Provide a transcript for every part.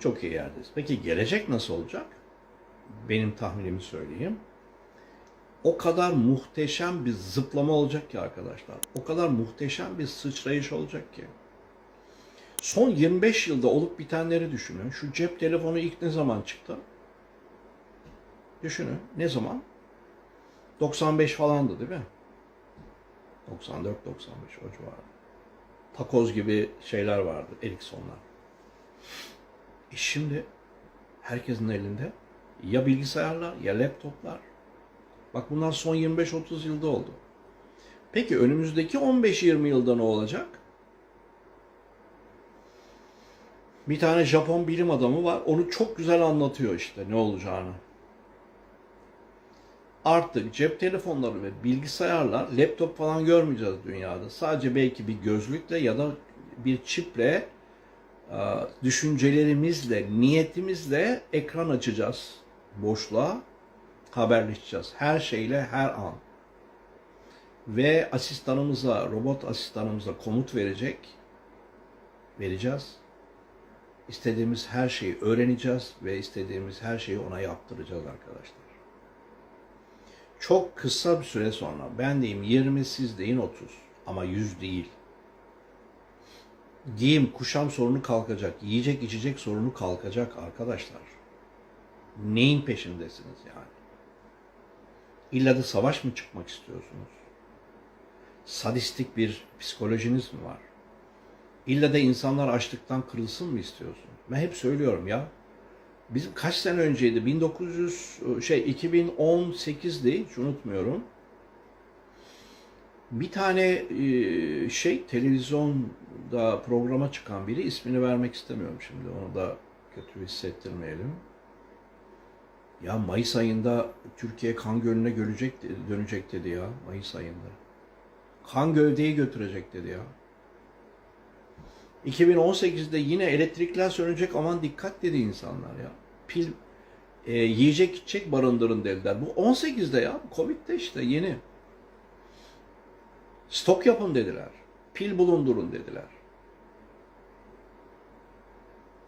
Çok iyi yerdeyiz. Peki gelecek nasıl olacak? Benim tahminimi söyleyeyim. O kadar muhteşem bir zıplama olacak ki arkadaşlar. O kadar muhteşem bir sıçrayış olacak ki. Son 25 yılda olup bitenleri düşünün. Şu cep telefonu ilk ne zaman çıktı? Düşünün. Ne zaman? 95 falandı değil mi? 94-95 o civarı. Takoz gibi şeyler vardı. Ericsson'lar. E şimdi herkesin elinde ya bilgisayarlar ya laptoplar. Bak bunlar son 25-30 yılda oldu. Peki önümüzdeki 15-20 yılda ne olacak? Bir tane Japon bilim adamı var. Onu çok güzel anlatıyor işte ne olacağını. Artık cep telefonları ve bilgisayarlar, laptop falan görmeyeceğiz dünyada. Sadece belki bir gözlükle ya da bir çiple düşüncelerimizle, niyetimizle ekran açacağız boşluğa, haberleşeceğiz. Her şeyle her an. Ve asistanımıza, robot asistanımıza komut verecek, vereceğiz. İstediğimiz her şeyi öğreneceğiz ve istediğimiz her şeyi ona yaptıracağız arkadaşlar. Çok kısa bir süre sonra ben diyeyim 20 siz deyin 30 ama 100 değil. Giyim kuşam sorunu kalkacak, yiyecek içecek sorunu kalkacak arkadaşlar. Neyin peşindesiniz yani? İlla da savaş mı çıkmak istiyorsunuz? Sadistik bir psikolojiniz mi var? İlla da insanlar açlıktan kırılsın mı istiyorsun? Ben hep söylüyorum ya. Bizim kaç sene önceydi? 1900 şey 2018'di hiç unutmuyorum. Bir tane e, şey televizyonda programa çıkan biri ismini vermek istemiyorum şimdi. Onu da kötü hissettirmeyelim. Ya Mayıs ayında Türkiye kan gölüne görecek, dönecek dedi ya Mayıs ayında. Kan gövdeyi götürecek dedi ya. 2018'de yine elektrikler sönecek aman dikkat dedi insanlar ya. Pil e, yiyecek içecek barındırın dediler. Bu 18'de ya. Covid'de işte yeni. Stok yapın dediler. Pil bulundurun dediler.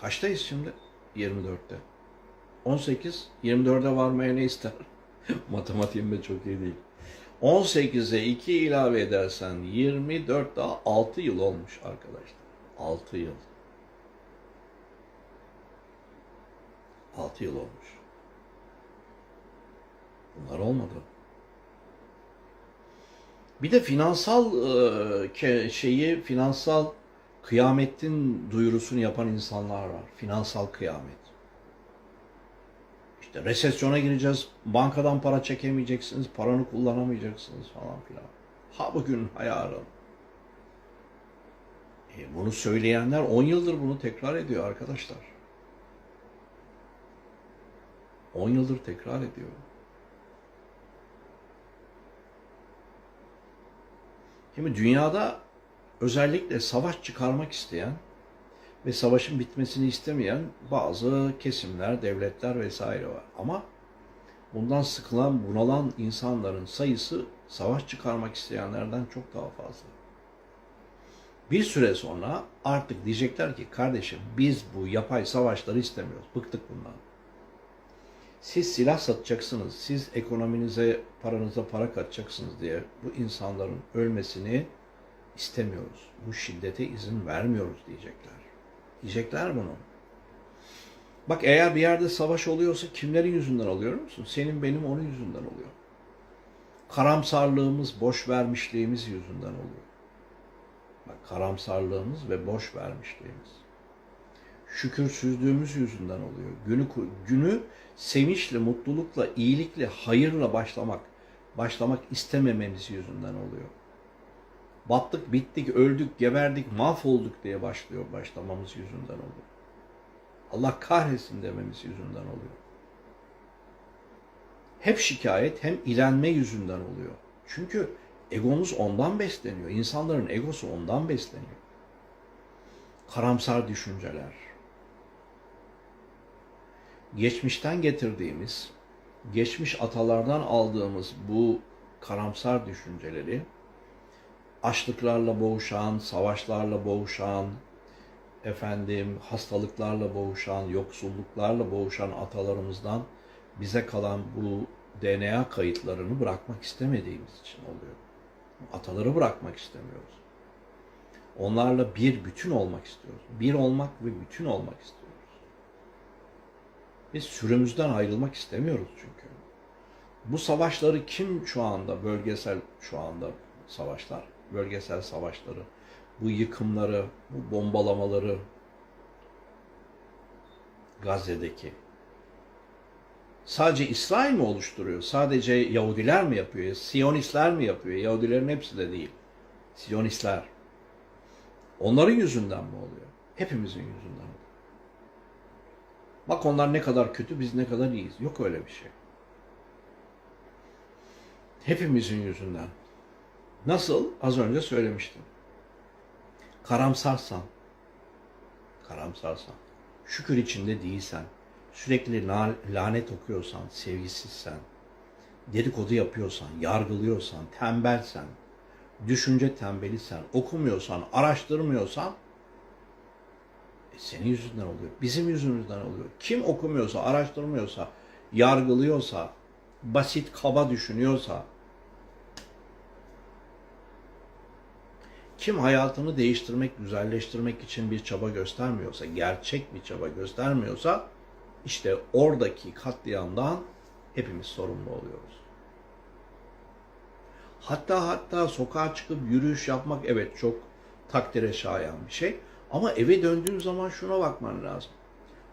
Kaçtayız şimdi? 24'te. 18, 24'e varmaya ne ister? Matematiğim de çok iyi değil. 18'e 2 ilave edersen 24 daha 6 yıl olmuş arkadaşlar. 6 yıl. 6 yıl olmuş. Bunlar olmadı. Bir de finansal e, şeyi, finansal kıyametin duyurusunu yapan insanlar var. Finansal kıyamet. İşte resesyona gireceğiz, bankadan para çekemeyeceksiniz, paranı kullanamayacaksınız falan filan. Ha bugün ha yarın. E, bunu söyleyenler 10 yıldır bunu tekrar ediyor arkadaşlar. 10 yıldır tekrar ediyor. Şimdi dünyada özellikle savaş çıkarmak isteyen ve savaşın bitmesini istemeyen bazı kesimler, devletler vesaire var. Ama bundan sıkılan, bunalan insanların sayısı savaş çıkarmak isteyenlerden çok daha fazla. Bir süre sonra artık diyecekler ki kardeşim biz bu yapay savaşları istemiyoruz. Bıktık bundan. Siz silah satacaksınız, siz ekonominize, paranıza para katacaksınız diye bu insanların ölmesini istemiyoruz. Bu şiddete izin vermiyoruz diyecekler. Diyecekler bunu. Bak eğer bir yerde savaş oluyorsa kimlerin yüzünden oluyor musun? Senin benim onun yüzünden oluyor. Karamsarlığımız, boş vermişliğimiz yüzünden oluyor. Bak karamsarlığımız ve boş vermişliğimiz. Şükürsüzlüğümüz yüzünden oluyor. Günü günü sevinçle, mutlulukla, iyilikle, hayırla başlamak, başlamak istemememiz yüzünden oluyor. Battık, bittik, öldük, geberdik, mahvolduk diye başlıyor başlamamız yüzünden oluyor. Allah kahretsin dememiz yüzünden oluyor. Hep şikayet hem ilenme yüzünden oluyor. Çünkü egomuz ondan besleniyor. İnsanların egosu ondan besleniyor. Karamsar düşünceler. Geçmişten getirdiğimiz, geçmiş atalardan aldığımız bu karamsar düşünceleri açlıklarla boğuşan, savaşlarla boğuşan, efendim hastalıklarla boğuşan, yoksulluklarla boğuşan atalarımızdan bize kalan bu DNA kayıtlarını bırakmak istemediğimiz için oluyor. Ataları bırakmak istemiyoruz. Onlarla bir bütün olmak istiyoruz. Bir olmak ve bütün olmak istiyoruz. Biz sürümüzden ayrılmak istemiyoruz çünkü. Bu savaşları kim şu anda bölgesel şu anda savaşlar, bölgesel savaşları, bu yıkımları, bu bombalamaları Gazze'deki sadece İsrail mi oluşturuyor? Sadece Yahudiler mi yapıyor? Siyonistler mi yapıyor? Yahudilerin hepsi de değil. Siyonistler. Onların yüzünden mi oluyor? Hepimizin yüzünden. Bak onlar ne kadar kötü, biz ne kadar iyiyiz. Yok öyle bir şey. Hepimizin yüzünden. Nasıl? Az önce söylemiştim. Karamsarsan, karamsarsan, şükür içinde değilsen, sürekli la- lanet okuyorsan, sevgisizsen, dedikodu yapıyorsan, yargılıyorsan, tembelsen, düşünce tembelisen, okumuyorsan, araştırmıyorsan senin yüzünden oluyor. Bizim yüzümüzden oluyor. Kim okumuyorsa, araştırmıyorsa, yargılıyorsa, basit, kaba düşünüyorsa, kim hayatını değiştirmek, güzelleştirmek için bir çaba göstermiyorsa, gerçek bir çaba göstermiyorsa, işte oradaki katliamdan hepimiz sorumlu oluyoruz. Hatta hatta sokağa çıkıp yürüyüş yapmak evet çok takdire şayan bir şey. Ama eve döndüğün zaman şuna bakman lazım.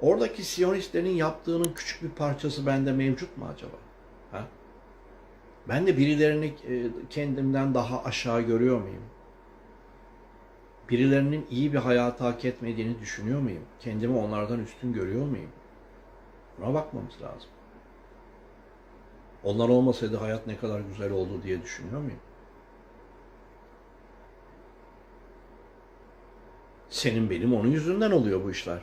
Oradaki Siyonistlerin yaptığının küçük bir parçası bende mevcut mu acaba? Ha? Ben de birilerini e, kendimden daha aşağı görüyor muyum? Birilerinin iyi bir hayatı hak etmediğini düşünüyor muyum? Kendimi onlardan üstün görüyor muyum? Buna bakmamız lazım. Onlar olmasaydı hayat ne kadar güzel oldu diye düşünüyor muyum? Senin benim onun yüzünden oluyor bu işler.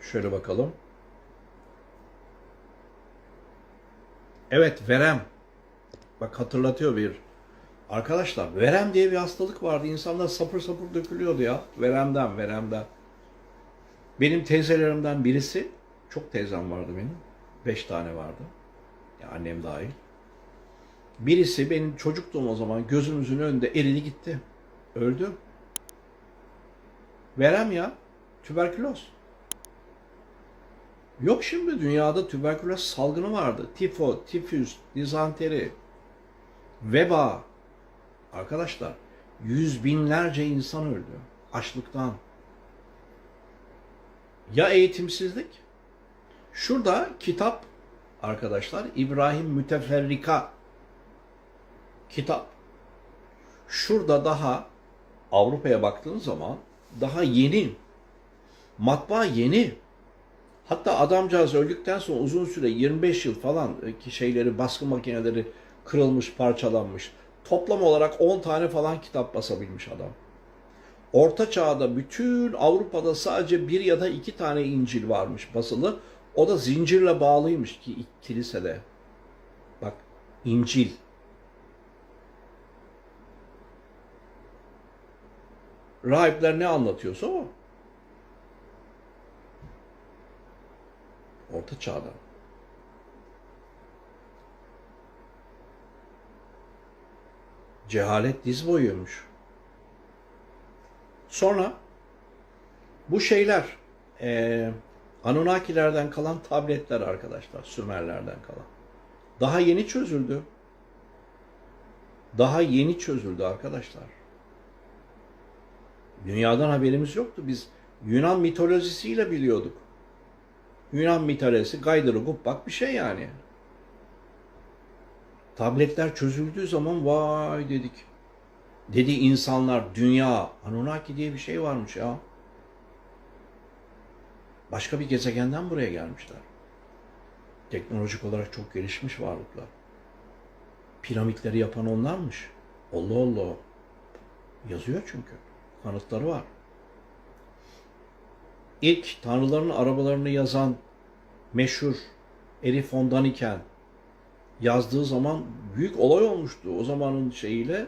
Şöyle bakalım. Evet, verem. Bak hatırlatıyor bir. Arkadaşlar, verem diye bir hastalık vardı. İnsanlar sapır sapır dökülüyordu ya. Veremden, veremden. Benim teyzelerimden birisi, çok teyzem vardı benim. Beş tane vardı. Ya annem dahil. Birisi benim çocukluğum o zaman gözümüzün önünde eridi gitti. Öldü. Verem ya. Tüberküloz. Yok şimdi dünyada tüberküloz salgını vardı. Tifo, tifüs, dizanteri, veba. Arkadaşlar yüz binlerce insan öldü açlıktan. Ya eğitimsizlik? Şurada kitap arkadaşlar İbrahim Müteferrika kitap. Şurada daha Avrupa'ya baktığın zaman daha yeni. Matbaa yeni. Hatta adamcağız öldükten sonra uzun süre 25 yıl falan e, ki şeyleri baskı makineleri kırılmış, parçalanmış. Toplam olarak 10 tane falan kitap basabilmiş adam. Orta çağda bütün Avrupa'da sadece bir ya da iki tane İncil varmış basılı. O da zincirle bağlıymış ki kilisede. Bak İncil. Rahipler ne anlatıyorsa o. Orta çağda. Cehalet diz boyuymuş. Sonra bu şeyler e, Anunnakilerden kalan tabletler arkadaşlar, Sümerlerden kalan. Daha yeni çözüldü. Daha yeni çözüldü arkadaşlar. Dünyadan haberimiz yoktu. Biz Yunan mitolojisiyle biliyorduk. Yunan mitolojisi gaydırı gubbak bir şey yani. Tabletler çözüldüğü zaman vay dedik. Dedi insanlar dünya, Anunnaki diye bir şey varmış ya. Başka bir gezegenden buraya gelmişler. Teknolojik olarak çok gelişmiş varlıklar. Piramitleri yapan onlarmış. Allah Allah. Yazıyor çünkü. Kanıtları var. İlk tanrıların arabalarını yazan meşhur Erich von Daniken yazdığı zaman büyük olay olmuştu. O zamanın şeyiyle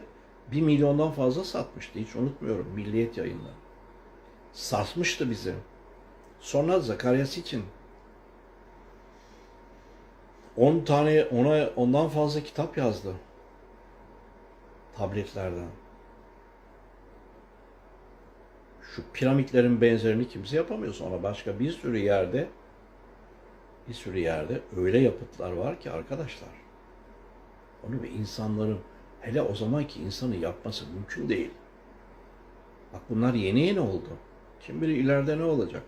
Bir milyondan fazla satmıştı. Hiç unutmuyorum. Milliyet yayında. Sarsmıştı bizi. Sonra Zakaryas için 10 tane ona ondan fazla kitap yazdı. Tabletlerden. Şu piramitlerin benzerini kimse yapamıyor sonra başka bir sürü yerde bir sürü yerde öyle yapıtlar var ki arkadaşlar. Onu ve insanların hele o zamanki insanı yapması mümkün değil. Bak bunlar yeni yeni oldu. Kim bilir ileride ne olacak?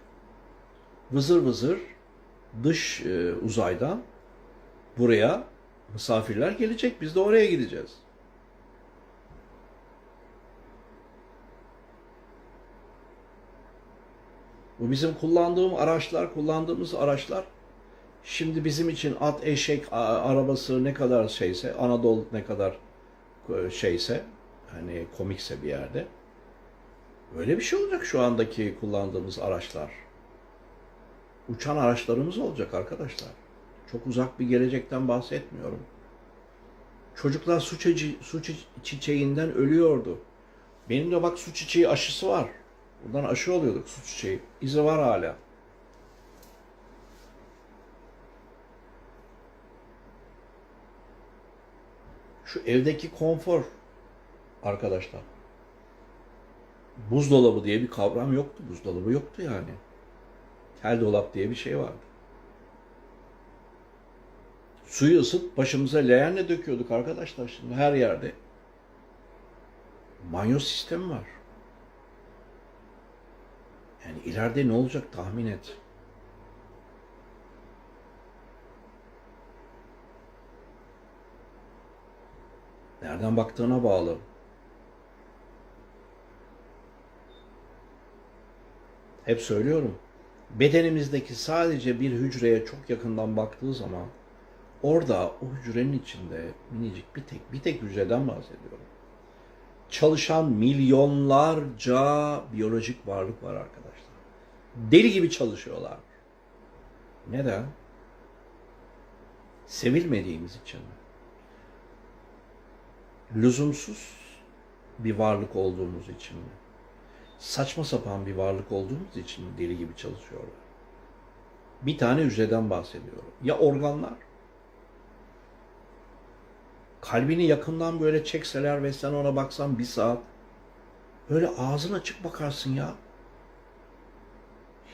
Vızır vızır dış e, uzaydan buraya misafirler gelecek. Biz de oraya gideceğiz. Bu bizim kullandığım araçlar, kullandığımız araçlar şimdi bizim için at, eşek, arabası ne kadar şeyse, Anadolu ne kadar e, şeyse, hani komikse bir yerde. Öyle bir şey olacak şu andaki kullandığımız araçlar. Uçan araçlarımız olacak arkadaşlar. Çok uzak bir gelecekten bahsetmiyorum. Çocuklar su, çiçeği, su çi- çiçeğinden ölüyordu. Benim de bak su çiçeği aşısı var. Buradan aşı oluyorduk su çiçeği. İzi var hala. Şu evdeki konfor arkadaşlar. Buzdolabı diye bir kavram yoktu. Buzdolabı yoktu yani. Tel dolap diye bir şey vardı. Suyu ısıt başımıza leğenle döküyorduk arkadaşlar şimdi her yerde. Banyo sistemi var. Yani ileride ne olacak tahmin et. Nereden baktığına bağlı. Hep söylüyorum. Bedenimizdeki sadece bir hücreye çok yakından baktığı zaman orada o hücrenin içinde minicik bir tek bir tek hücreden bahsediyorum. Çalışan milyonlarca biyolojik varlık var arkadaşlar. Deli gibi çalışıyorlar. Neden? Sevilmediğimiz için. Lüzumsuz bir varlık olduğumuz için? Saçma sapan bir varlık olduğumuz için deli gibi çalışıyorlar? Bir tane hücreden bahsediyorum. Ya organlar? Kalbini yakından böyle çekseler ve sen ona baksan bir saat böyle ağzın açık bakarsın ya.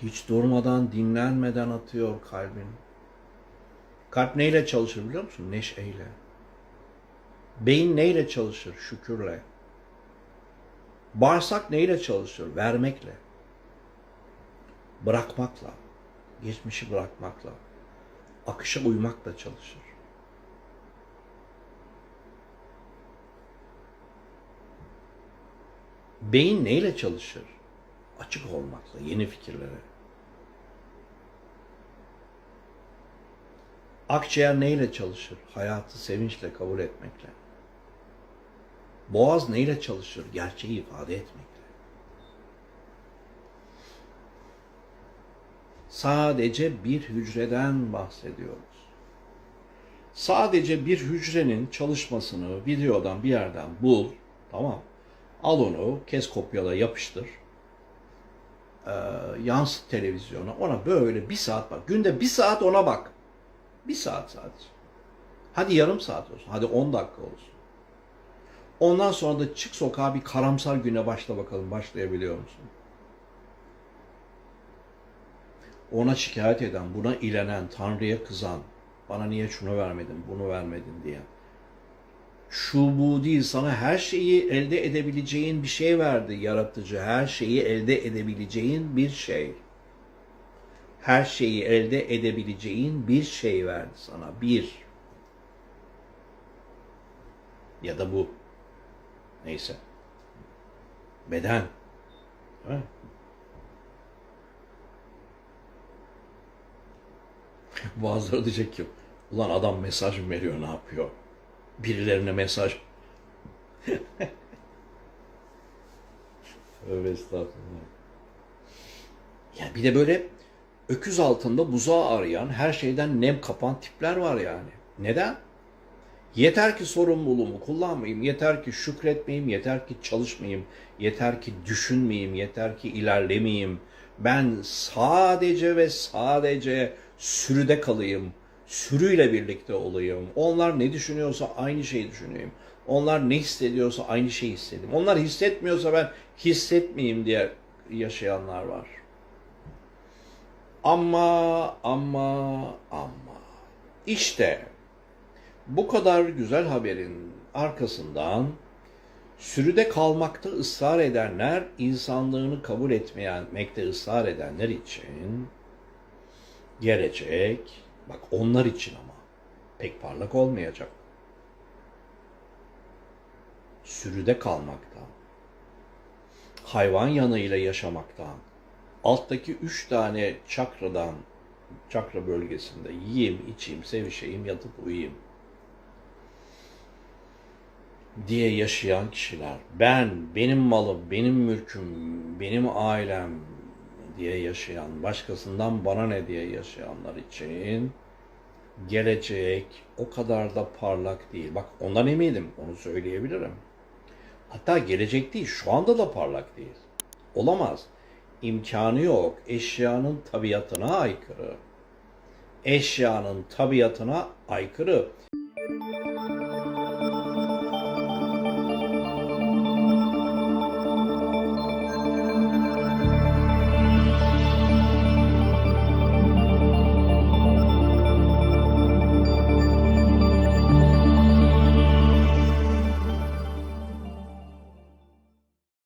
Hiç durmadan, dinlenmeden atıyor kalbin. Kalp neyle çalışır biliyor musun? Neşeyle. Beyin neyle çalışır? Şükürle. Bağırsak neyle çalışır? Vermekle. Bırakmakla. Geçmişi bırakmakla. Akışa uymakla çalışır. Beyin neyle çalışır? Açık olmakla, yeni fikirlere. Akciğer neyle çalışır? Hayatı sevinçle kabul etmekle. Boğaz neyle çalışır? Gerçeği ifade etmekle. Sadece bir hücreden bahsediyoruz. Sadece bir hücrenin çalışmasını videodan bir yerden bul, tamam. Al onu, kes kopyala, yapıştır. Ee, yansıt televizyona. Ona böyle bir saat bak. Günde bir saat ona bak. Bir saat sadece. Hadi yarım saat olsun. Hadi 10 dakika olsun. Ondan sonra da çık sokağa bir karamsar güne başla bakalım. Başlayabiliyor musun? Ona şikayet eden, buna ilenen, Tanrı'ya kızan, bana niye şunu vermedin, bunu vermedin diye. Şu bu değil, sana her şeyi elde edebileceğin bir şey verdi yaratıcı. Her şeyi elde edebileceğin bir şey. Her şeyi elde edebileceğin bir şey verdi sana. Bir. Ya da bu. Neyse. Beden. Değil mi? Bazıları diyecek ki ulan adam mesaj mı veriyor ne yapıyor? Birilerine mesaj. Tövbe estağfurullah. Ya bir de böyle öküz altında buzağı arayan, her şeyden nem kapan tipler var yani. Neden? Yeter ki sorumluluğumu kullanmayayım, yeter ki şükretmeyeyim, yeter ki çalışmayayım, yeter ki düşünmeyeyim, yeter ki ilerlemeyeyim. Ben sadece ve sadece sürüde kalayım, sürüyle birlikte olayım. Onlar ne düşünüyorsa aynı şeyi düşüneyim. Onlar ne hissediyorsa aynı şeyi hissedeyim. Onlar hissetmiyorsa ben hissetmeyeyim diye yaşayanlar var. Ama ama ama işte bu kadar güzel haberin arkasından sürüde kalmakta ısrar edenler, insanlığını kabul etmemekte ısrar edenler için gelecek, bak onlar için ama. Pek parlak olmayacak. Sürüde kalmaktan, hayvan yanıyla yaşamaktan, alttaki üç tane çakradan, çakra bölgesinde yiyeyim, içeyim, sevişeyim, yatıp uyuyayım. Diye yaşayan kişiler, ben, benim malım, benim mülküm, benim ailem diye yaşayan, başkasından bana ne diye yaşayanlar için gelecek o kadar da parlak değil. Bak ondan eminim, onu söyleyebilirim. Hatta gelecek değil, şu anda da parlak değil. Olamaz. İmkanı yok. Eşyanın tabiatına aykırı. Eşyanın tabiatına aykırı.